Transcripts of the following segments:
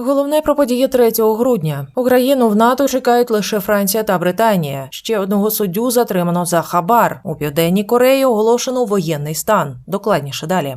Головне про події 3 грудня. Україну в НАТО чекають лише Франція та Британія. Ще одного суддю затримано за хабар. У південній Кореї оголошено воєнний стан. Докладніше далі.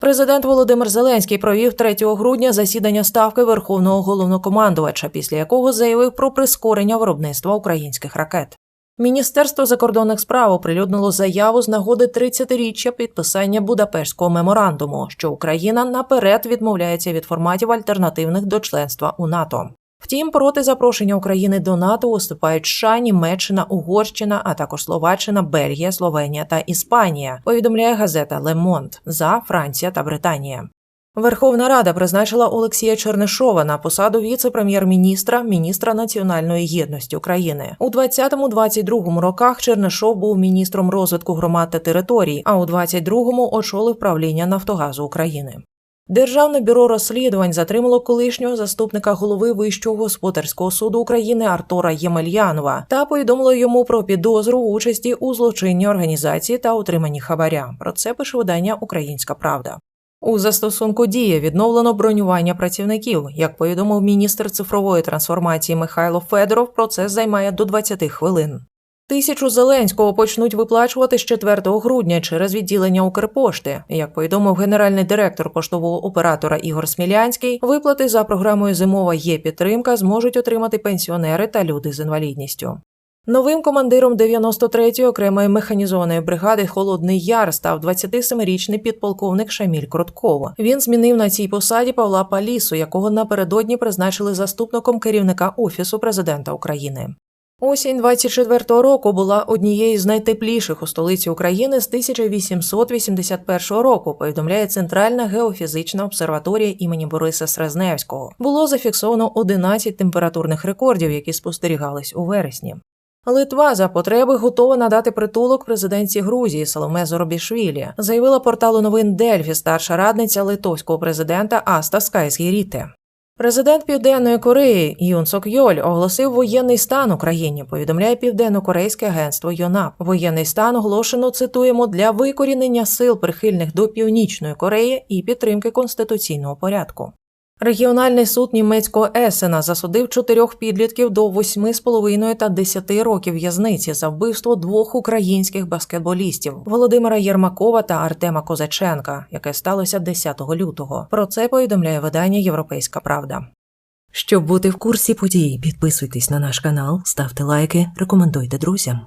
Президент Володимир Зеленський провів 3 грудня засідання ставки Верховного головнокомандувача, після якого заявив про прискорення виробництва українських ракет. Міністерство закордонних справ оприлюднило заяву з нагоди 30-річчя підписання Будапештського меморандуму, що Україна наперед відмовляється від форматів альтернативних до членства у НАТО. Втім, проти запрошення України до НАТО виступають США, Німеччина, Угорщина, а також Словаччина, Бельгія, Словенія та Іспанія. Повідомляє газета Monde за Франція та Британія. Верховна Рада призначила Олексія Чернишова на посаду віце-прем'єр-міністра, міністра національної єдності України. У 20-22 роках Чернишов був міністром розвитку громад та територій, а у 22-му очолив правління Нафтогазу України. Державне бюро розслідувань затримало колишнього заступника голови Вищого господарського суду України Артура Ємельянова та повідомило йому про підозру в участі у злочинній організації та утриманні хабаря. Про це пише видання Українська Правда. У застосунку дія відновлено бронювання працівників. Як повідомив міністр цифрової трансформації Михайло Федоров, процес займає до 20 хвилин. Тисячу Зеленського почнуть виплачувати з 4 грудня через відділення Укрпошти. Як повідомив генеральний директор поштового оператора Ігор Смілянський, виплати за програмою Зимова є підтримка зможуть отримати пенсіонери та люди з інвалідністю. Новим командиром 93-ї окремої механізованої бригади Холодний Яр став 27-річний підполковник Шаміль Кротков. Він змінив на цій посаді Павла Палісу, якого напередодні призначили заступником керівника офісу президента України. Осінь 24-го року була однією з найтепліших у столиці України з 1881 року. Повідомляє Центральна геофізична обсерваторія імені Бориса Срезневського. Було зафіксовано 11 температурних рекордів, які спостерігались у вересні. Литва за потреби готова надати притулок президентці Грузії Соломе Зоробішвілі, заявила порталу новин Дельфі старша радниця литовського президента Аста Скайсгіріте. Президент Південної Кореї Юн Сок Йоль оголосив воєнний стан Україні. Повідомляє південно-корейське агентство ЮНАП. Воєнний стан оголошено цитуємо для викорінення сил прихильних до Північної Кореї і підтримки конституційного порядку. Регіональний суд німецького Есена засудив чотирьох підлітків до 8,5 та 10 років в'язниці за вбивство двох українських баскетболістів Володимира Єрмакова та Артема Козаченка, яке сталося 10 лютого. Про це повідомляє видання Європейська Правда. Щоб бути в курсі подій, підписуйтесь на наш канал, ставте лайки, рекомендуйте друзям.